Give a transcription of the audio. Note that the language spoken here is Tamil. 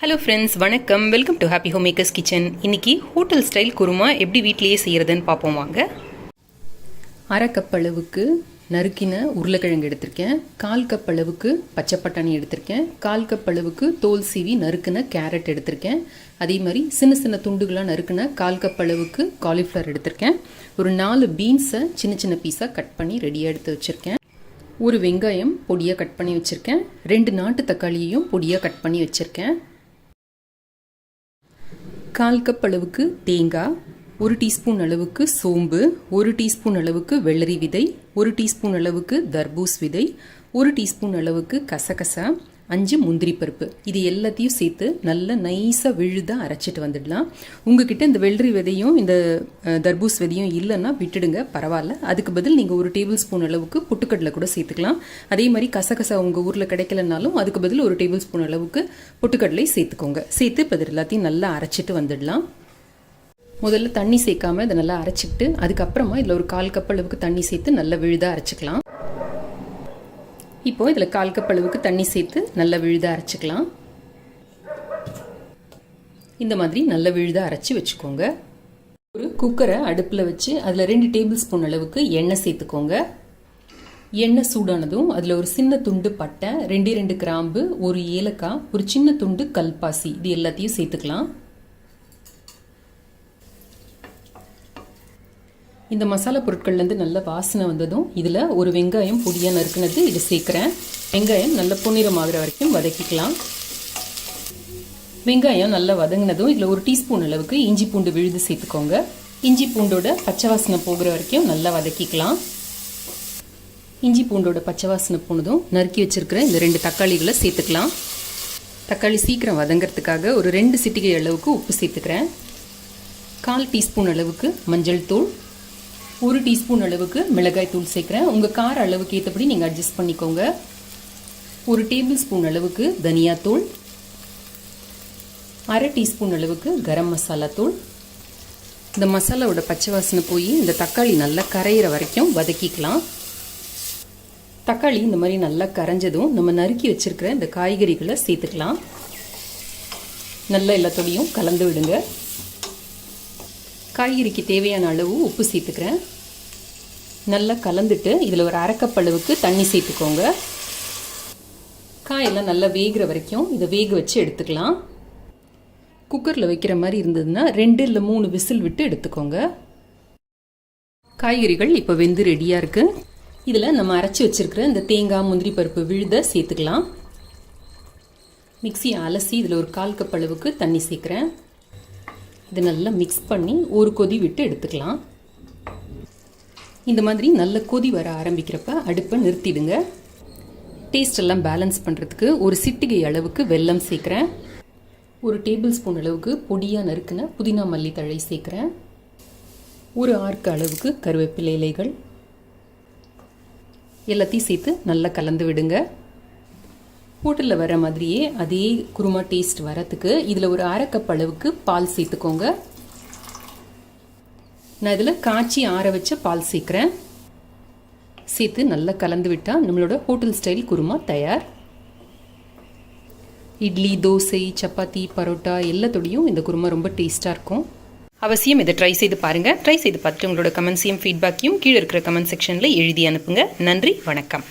ஹலோ ஃப்ரெண்ட்ஸ் வணக்கம். Welcome to happy home makers kitchen இன்றைக்கி ஹோட்டல் ஸ்டைல் குருமா எப்படி வீட்லேயே செய்கிறதுன்னு பார்ப்போம் வாங்க. அரை கப் அளவுக்கு நறுக்கின உருளைக்கிழங்கு எடுத்திருக்கேன். கால் கப் அளவுக்கு பச்சை பட்டாணி எடுத்திருக்கேன். கால் கப் அளவுக்கு தோல் சீவி நறுக்கின கேரட் எடுத்திருக்கேன். அதே மாதிரி சின்ன சின்ன துண்டுகளாக நறுக்கின கால் கப் அளவுக்கு காலிஃப்ளவர் எடுத்திருக்கேன். ஒரு நாலு பீன்ஸை சின்ன சின்ன பீஸாக கட் பண்ணி ரெடியாக எடுத்து வச்சுருக்கேன். ஒரு வெங்காயம் பொடியாக கட் பண்ணி வச்சுருக்கேன். ரெண்டு நாட்டு தக்காளியையும் பொடியாக கட் பண்ணி வச்சுருக்கேன். கால் கப் அளவுக்கு தேங்காய் ஒரு டீஸ்பூன் அளவுக்கு சோம்பு ஒரு டீஸ்பூன் அளவுக்கு வெள்ளரி விதை ஒரு டீஸ்பூன் அளவுக்கு தர்பூஸ் விதை ஒரு டீஸ்பூன் அளவுக்கு கசகசா அஞ்சு முந்திரி பருப்பு. இது எல்லாத்தையும் சேர்த்து நல்லா நைஸாக விழுதாக அரைச்சிட்டு வந்துடலாம். உங்ககிட்ட இந்த வெள்ளரி விதையும் இந்த தர்பூஸ் விதையும் இல்லைன்னா விட்டுடுங்க பரவாயில்ல. அதுக்கு பதில் நீங்கள் ஒரு டேபிள் ஸ்பூன் அளவுக்கு பொட்டுக்கடலை கூட சேர்த்துக்கலாம். அதே மாதிரி கசகசா உங்கள் ஊரில் கிடைக்கலனாலும் அதுக்கு பதில் ஒரு டேபிள் ஸ்பூன் அளவுக்கு பொட்டுக்கடலை சேர்த்துக்கோங்க. சேர்த்து இப்போ எல்லாத்தையும் நல்லா அரைச்சிட்டு வந்துடலாம். முதல்ல தண்ணி சேர்க்காம இதை நல்லா அரைச்சிக்கிட்டு அதுக்கப்புறமா இதில் ஒரு கால் கப் அளவுக்கு தண்ணி சேர்த்து நல்லா விழுதாக அரைச்சிக்கலாம். இப்போது இதில் கால் கப் அளவுக்கு தண்ணி சேர்த்து நல்லா விழுதாக அரைச்சிக்கலாம். இந்த மாதிரி நல்ல விழுதாக அரைச்சி வச்சுக்கோங்க. ஒரு குக்கரை அடுப்பில் வச்சு அதில் ரெண்டு டேபிள் ஸ்பூன் அளவுக்கு எண்ணெய் சேர்த்துக்கோங்க. எண்ணெய் சூடானதும் அதில் ஒரு சின்ன துண்டு பட்டை ரெண்டே ரெண்டு கிராம்பு ஒரு ஏலக்காய் ஒரு சின்ன துண்டு கல்பாசி இது எல்லாத்தையும் சேர்த்துக்கலாம். இந்த மசாலா பொருட்கள்லேருந்து நல்ல வாசனை வந்ததும் இதில் ஒரு வெங்காயம் பொடியாக நறுக்குனது இது சேர்க்குறேன். வெங்காயம் நல்ல பொன்னிறம் ஆகிற வரைக்கும் வதக்கிக்கலாம். வெங்காயம் நல்லா வதங்கினதும் இதில் ஒரு டீஸ்பூன் அளவுக்கு இஞ்சி பூண்டு விழுது சேர்த்துக்கோங்க. இஞ்சி பூண்டோட பச்சை வாசனை போகிற வரைக்கும் நல்லா வதக்கிக்கலாம். இஞ்சி பூண்டோட பச்சை வாசனை போனதும் நறுக்கி வச்சுருக்கிற இந்த ரெண்டு தக்காளிகளை சேர்த்துக்கலாம். தக்காளி சீக்கிரம் வதங்கிறதுக்காக ஒரு ரெண்டு சிட்டிகை அளவுக்கு உப்பு சேர்த்துக்கிறேன். கால் டீஸ்பூன் அளவுக்கு மஞ்சள் தூள் ஒரு டீஸ்பூன் அளவுக்கு மிளகாய் தூள் சேர்க்குறேன். உங்கள் கார அளவுக்கு ஏற்றபடி நீங்கள் அட்ஜஸ்ட் பண்ணிக்கோங்க. ஒரு டேபிள் ஸ்பூன் அளவுக்கு தனியாத்தூள் அரை டீஸ்பூன் அளவுக்கு கரம் மசாலா தூள். இந்த மசாலாவோட பச்சை வாசனை போய் இந்த தக்காளி நல்லா கரையிற வரைக்கும் வதக்கிக்கலாம். தக்காளி இந்த மாதிரி நல்லா கரைஞ்சதும் நம்ம நறுக்கி வச்சுருக்கிற இந்த காய்கறிகளை சேர்த்துக்கலாம். நல்லா எல்லாத்தோடையும் கலந்து விடுங்க. காய்கறிக்கு தேவையான அளவு உப்பு சேர்த்துக்கிறேன். நல்லா கலந்துட்டு இதில் ஒரு அரைக்கப்பளவுக்கு தண்ணி சேர்த்துக்கோங்க. காயெல்லாம் நல்லா வேகிற வரைக்கும் இதை வேக வச்சு எடுத்துக்கலாம். குக்கரில் வைக்கிற மாதிரி இருந்ததுன்னா ரெண்டு இல்லை மூணு விசில் விட்டு எடுத்துக்கோங்க. காய்கறிகள் இப்போ வெந்து ரெடியாக இருக்குது இதில் நம்ம அரைச்சி வச்சிருக்கிற இந்த தேங்காய் முந்திரி பருப்பு விழுத சேர்த்துக்கலாம். மிக்ஸி அலசி இதில் ஒரு கால் கப் அளவுக்கு தண்ணி சேர்க்குறேன். இதை நல்லா மிக்ஸ் பண்ணி ஒரு கொதி விட்டு எடுத்துக்கலாம். இந்த மாதிரி நல்ல கொதி வர ஆரம்பிக்கிறப்ப அடுப்பை நிறுத்திடுங்க. டேஸ்ட் எல்லாம் பேலன்ஸ் பண்ணுறதுக்கு ஒரு சிட்டிகை அளவுக்கு வெல்லம் சேர்க்குறேன். ஒரு டேபிள் ஸ்பூன் அளவுக்கு பொடியாக நறுக்குன புதினா மல்லி தழை சேர்க்குறேன். ஒரு ஆர்க்கு அளவுக்கு கருவேப்பிலை இலைகள். எல்லாத்தையும் சேர்த்து நல்லா கலந்து விடுங்க. ஹோட்டலில் வர மாதிரியே அதே குருமா டேஸ்ட் வரத்துக்கு இதில் ஒரு அரை கப் அளவுக்கு பால் சேர்த்துக்கோங்க. நான் இதில் காய்ச்சி ஆற வச்ச பால் சேர்க்குறேன். சேர்த்து நல்லா கலந்து விட்டால் நம்மளோட ஹோட்டல் ஸ்டைல் குருமா தயார். இட்லி தோசை சப்பாத்தி பரோட்டா எல்லாத்தோடையும் இந்த குருமா ரொம்ப டேஸ்ட்டாக இருக்கும். அவசியம் இதை ட்ரை செய்து பாருங்கள் ட்ரை செய்து பார்த்துட்டு உங்களோட கமெண்ட்ஸையும் ஃபீட்பேக்கையும் கீழே இருக்கிற கமெண்ட் செக்ஷனில் எழுதி அனுப்புங்க. நன்றி வணக்கம்.